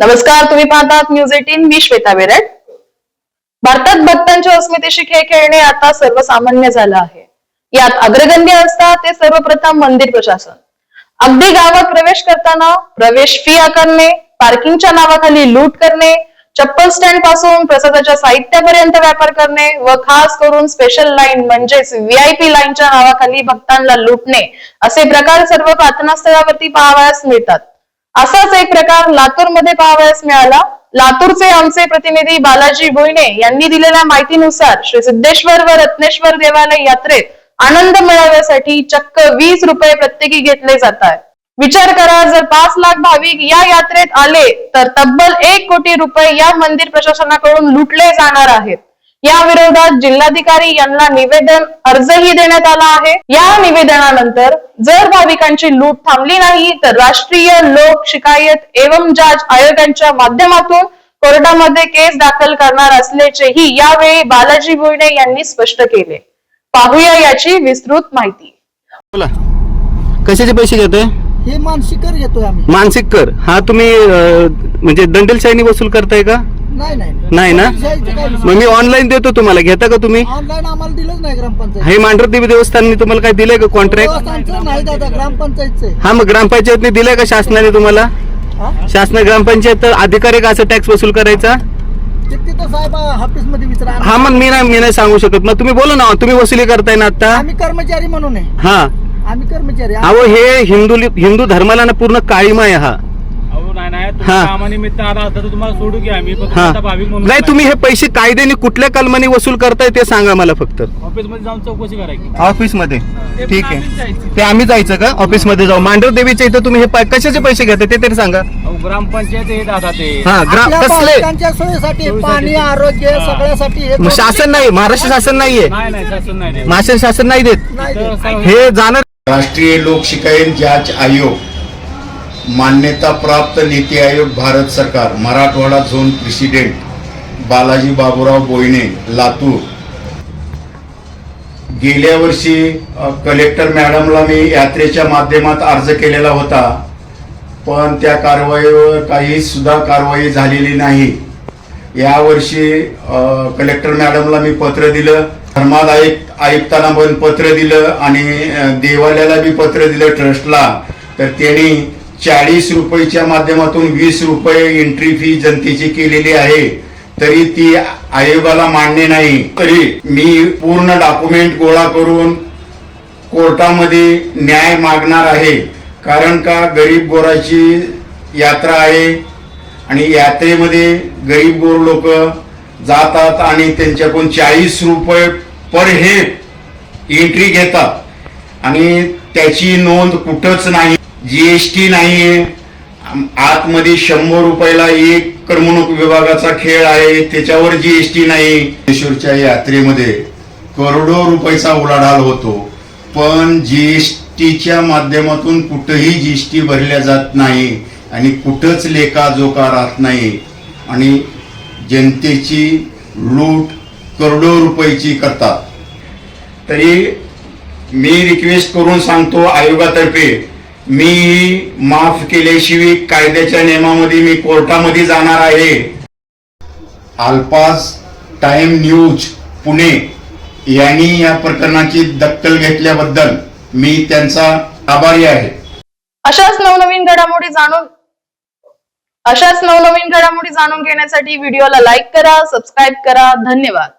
नमस्कार तुम्ही पाहतात न्यूज एटीन मी श्वेता बेरड भारतात भक्तांच्या अस्मितेशी खेळ खेळणे आता सर्वसामान्य झालं आहे. यात अग्रगण्य असतात ते सर्वप्रथम मंदिर प्रशासन. अगदी गावात प्रवेश करताना प्रवेश फी आकारणे पार्किंगच्या नावाखाली लूट करणे चप्पल स्टँडपासून प्रसादाच्या साहित्यापर्यंत व्यापार करणे व खास करून स्पेशल लाईन म्हणजेच व्हीआयपी लाईनच्या नावाखाली भक्तांना लुटणे असे प्रकार सर्व प्रार्थना स्थळावरती पाहावयास मिळतात. असाच एक प्रकार लातूरमध्ये पाहावयास मिळाला. लातूरचे आमचे प्रतिनिधी बालाजी भोईने यांनी दिलेल्या माहितीनुसार श्री सिद्धेश्वर व रत्नेश्वर देवालय यात्रेत आनंद मिळवण्यासाठी चक्क वीस रुपये प्रत्येकी घेतले जात आहेत विचार करा जर पाच लाख भाविक या यात्रेत आले तर तब्बल एक कोटी रुपये या मंदिर प्रशासनाकडून लुटले जाणार आहेत. या विरोधात जिल्हाधिकारी यांना निवेदन अर्जही देण्यात आला आहे. या निवेदनानंतर जर भाविकांची लूट थांबली नाही तर राष्ट्रीय लोक शिकायत एवं जाच आयोगाच्या माध्यमातून कोर्टामध्ये केस दाखल करणार असल्याचेही यावेळी बालाजी भुईणे यांनी स्पष्ट केले. पाहूया याची विस्तृत माहिती. बोला. कशाचे पैसे घेतोय? हे मानसिकर घेतोय आम्ही. मानसिक कर. हा तुम्ही अं, म्हणजे दंडेलशाहीने वसूल करताय का? नाही नाही. नाही ना? मग मी ऑनलाईन देतो तुम्हाला. घेता का तुम्ही? ऑनलाईन आम्हाला दिलंच नाही ग्रामपंचायत. हे मांढरदेवी देवस्थानने तुम्हाला काय दिलंय का कॉन्ट्रॅक्ट देवस्थानचं नाही दादा ग्रामपंचायतचं हा मग ग्रामपंचायतने दिलंय का शासनाने तुम्हाला? हा? शासन ग्रामपंचायत अधिकारी का असं टॅक्स वसूल करायचा? ते तिथं साहेब ऑफिसमध्ये विचारा. हा मग मी नाही मी नाही सांगू शकत. मग तुम्ही बोला ना तुम्ही वसुली करताय ना आता आम्ही कर्मचारी म्हणून आहे. हा. आम्ही कर्मचारी. अहो हे हिंदू हिंदू धर्माला ना पूर्ण काळीमा आहे हा अहो नाही नाही तुम्ही हा. कामानिमित्त आला असता तर तुम्हाला सोडू की आम्ही पण हा. आता भाविक म्हणून नाही तुम्ही हे पैसे कायद्याने कुठल्या कलमाने वसूल करताय ते सांगा मला फक्त. ऑफिसमध्ये जाऊन चौकशी करायची. ऑफिसमध्ये ठीक आहे. ते आम्ही जायचं का? ऑफिसमध्ये जाऊ. मांडव देवीच्या इथं तुम्ही हे पै- कशाचे पैसे घेता ते तरी सांगा. अहो ग्रामपंचायत हे दादा ते. हा ग्राम आपल्या कसले? बालकांच्या सोयीसाठी सोयीसाठी. पाणी आरोग्य हा. सगळ्यासाठी हे मग शासन नाही महाराष्ट्र शासन नाहीये. नाही नाही शासन नाही. देत. महाराष्ट्र शासन नाही देत. नाही तर देत. सर्व- हे जाणार राष्ट्रीय लोक शिकायत जांच आयोग मान्यता प्राप्त नीती आयोग भारत सरकार मराठवाडा झोन प्रेसिडेंट बालाजी बाबूराव बोयणे लातूर. गेल्या वर्षी कलेक्टर मॅडमला मी यात्रेच्या माध्यमात अर्ज केलेला होता पण त्या कारवाईवर काही सुद्धा कारवाई झालेली नाही. यावर्षी कलेक्टर मॅडमला मी पत्र दिलं धर्माद आयुक्त आयुक्तांना पण पत्र दिलं आणि देवालयाला बी पत्र दिलं ट्रस्टला. तर त्यांनी चाळीस रुपयेच्या माध्यमातून वीस रुपये एंट्री फी जनतेची केलेली आहे. तरी ती आयोगाला मान्य नाही. तरी मी पूर्ण डॉक्युमेंट गोळा करून कोर्टामध्ये न्याय मागणार आहे. कारण का गरीब गोराची यात्रा आहे आणि यात्रेमध्ये गरीब गोर लोक जातात आणि त्यांच्याकडून चाळीस रुपये पर हेड एंट्री घेतात. आणि त्याची नोंद कुठंच नाही. जीएसटी नाहीये. आम- आतमध्ये शंभर रुपयाला एक करमणूक विभागाचा खेळ आहे. त्याच्यावर जीएसटी नाही. ईश्वरच्या यात्रेमध्ये करोडो रुपयाचा उलाढाल होतो. पण जीएसटीच्या माध्यमातून कुठंही जीएसटी भरल्या जात नाही आणि कुठंच लेखाजोखा राहत नाही. आणि जनतेची लूट करोडो रुपयाची करतात. तरी मी रिक्वेस्ट करून सांगतो आयोगातर्फे मी माफ केल्याशिवाय कायद्याच्या नियमामध्ये मी कोर्टामध्ये जाणार आहे. आलपास टाइम न्यूज पुणे. यांनी या प्रकरणाची दखल घेतल्याबद्दल मी त्यांचा आभारी आहे. अशाच नवनवीन घडामोडी जाणून अशाच नवनवीन घडामोडी जाणून घेण्यासाठी व्हिडिओला लाईक करा सबस्क्राईब करा. धन्यवाद.